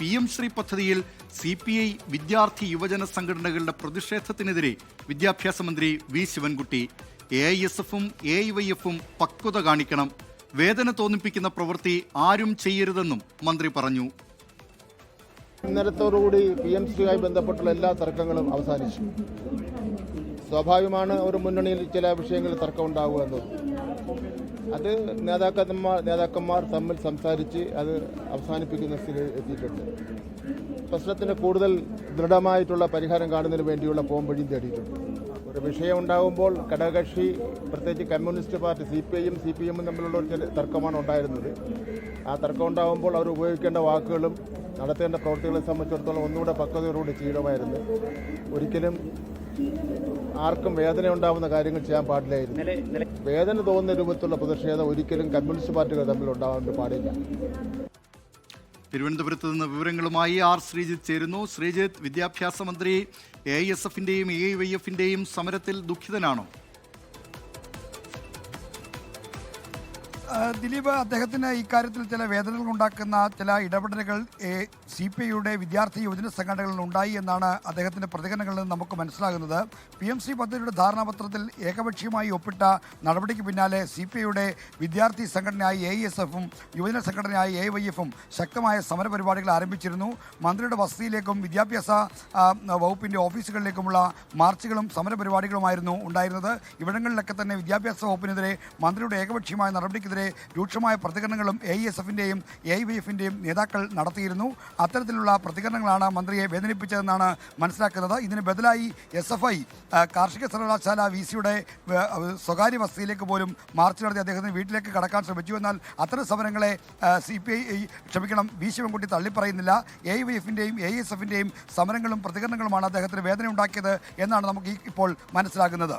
P M Shri പദ്ധതിയിൽ C P I വിദ്യാർത്ഥി യുവജന സംഘടനകളുടെ പ്രതിഷേധത്തിനെതിരെ വിദ്യാഭ്യാസ മന്ത്രി V Sivankutty A I S എഫും എ ഐ വൈ എഫും പക്വത കാണിക്കണം. വേദന തോന്നിപ്പിക്കുന്ന പ്രവൃത്തി ആരും ചെയ്യരുതെന്നും മന്ത്രി പറഞ്ഞു. ഇന്നലത്തോടുകൂടി പി എം സിയുമായി ബന്ധപ്പെട്ടുള്ള എല്ലാ തർക്കങ്ങളും അവസാനിച്ചു. സ്വാഭാവികമാണ് ഒരു മുന്നണിയിൽ ചില വിഷയങ്ങളിൽ തർക്കം ഉണ്ടാവുക എന്നത്. അത് നേതാക്കന്മാർ നേതാക്കന്മാർ തമ്മിൽ സംസാരിച്ച് അത് അവസാനിപ്പിക്കുന്ന സ്ഥിതി എത്തിയിട്ടുണ്ട്. പ്രശ്നത്തിന് കൂടുതൽ ദൃഢമായിട്ടുള്ള പരിഹാരം കാണുന്നതിന് വേണ്ടിയുള്ള പോംവഴിയും തേടിയിട്ടുണ്ട്. ഒരു വിഷയം ഉണ്ടാകുമ്പോൾ ഘടകകക്ഷി പ്രത്യേകിച്ച് കമ്മ്യൂണിസ്റ്റ് പാർട്ടി സി പി ഐയും സി പി എമ്മും തമ്മിലുള്ള ഒരു തർക്കമാണ് ഉണ്ടായിരുന്നത്. ആ തർക്കം ഉണ്ടാകുമ്പോൾ അവർ ഉപയോഗിക്കേണ്ട വാക്കുകളും നടത്തേണ്ട പ്രവൃത്തികളെ സംബന്ധിച്ചിടത്തോളം ഒന്നുകൂടെ പക്വതയോടുകൂടി ചെയ്യണമായിരുന്നു. ഒരിക്കലും ആർക്കും വേദന ഉണ്ടാവുന്ന കാര്യങ്ങൾ ചെയ്യാൻ പാടില്ലായിരുന്നു. വേദന തോന്നുന്ന രൂപത്തിലുള്ള പ്രതിഷേധം ഒരിക്കലും കമ്മ്യൂണിസ്റ്റ് പാർട്ടികൾ തമ്മിൽ ഉണ്ടാവാൻ പാടില്ല. തിരുവനന്തപുരത്ത് നിന്ന് വിവരങ്ങളുമായി ആർ ശ്രീജിത്ത് ചേരുന്നു. ശ്രീജിത്ത് വിദ്യാഭ്യാസ മന്ത്രി എ ഐ എസ് എഫിന്റെയും എ ഐ വൈ എഫിന്റെയും സമരത്തിൽ ദുഃഖിതനാണോ? ദിലീപ് അദ്ദേഹത്തിന് ഇക്കാര്യത്തിൽ ചില വേദനകൾ ഉണ്ടാക്കുന്ന ചില ഇടപെടലുകൾ സി പി ഐയുടെ വിദ്യാർത്ഥി യുവജന സംഘടനകളിൽ ഉണ്ടായി എന്നാണ് അദ്ദേഹത്തിന്റെ പ്രതികരണങ്ങളിൽ നിന്ന് നമുക്ക് മനസ്സിലാകുന്നത്. പി എം സി പദ്ധതിയുടെ ധാരണാപത്രത്തിൽ ഏകപക്ഷീയമായി ഒപ്പിട്ട നടപടിക്ക് പിന്നാലെ സി പി ഐയുടെ വിദ്യാർത്ഥി സംഘടനയായ എ എസ് എഫും യുവജന സംഘടനയായ എ വൈ എഫും ശക്തമായ സമരപരിപാടികൾ ആരംഭിച്ചിരുന്നു. മന്ത്രിയുടെ വസതിയിലേക്കും വിദ്യാഭ്യാസ വകുപ്പിന്റെ ഓഫീസുകളിലേക്കുമുള്ള മാർച്ചുകളും സമരപരിപാടികളുമായിരുന്നു ഉണ്ടായിരുന്നത്. ഇവിടങ്ങളിലൊക്കെ തന്നെ വിദ്യാഭ്യാസ വകുപ്പിനെതിരെ മന്ത്രിയുടെ ഏകപക്ഷീയമായ നടപടിക്കെതിരെ രൂക്ഷമായ പ്രതികരണങ്ങളും എ എസ് എഫിന്റെയും എ വി എഫിന്റെയും നേതാക്കൾ നടത്തിയിരുന്നു. അത്തരത്തിലുള്ള പ്രതികരണങ്ങളാണ് മന്ത്രിയെ വേദനിപ്പിച്ചതെന്നാണ് മനസ്സിലാക്കുന്നത്. ഇതിന് ബദലായി എസ് എഫ് ഐ കാർഷിക സർവകലാശാല വി സിയുടെ സ്വകാര്യ വസതിയിലേക്ക് പോലും മാർച്ച് നടത്തി അദ്ദേഹത്തിന് വീട്ടിലേക്ക് കടക്കാൻ ശ്രമിച്ചു. എന്നാൽ അത്തരം സമരങ്ങളെ സി പി ഐ ക്ഷമിക്കണം വി ശിവൻകുട്ടി തള്ളിപ്പറയുന്നില്ല. എ വി എഫിന്റെയും എ എസ് എഫിന്റെയും സമരങ്ങളും പ്രതികരണങ്ങളുമാണ് അദ്ദേഹത്തിന് വേദന ഉണ്ടാക്കിയത് എന്നാണ് നമുക്ക് ഇപ്പോൾ മനസ്സിലാകുന്നത്.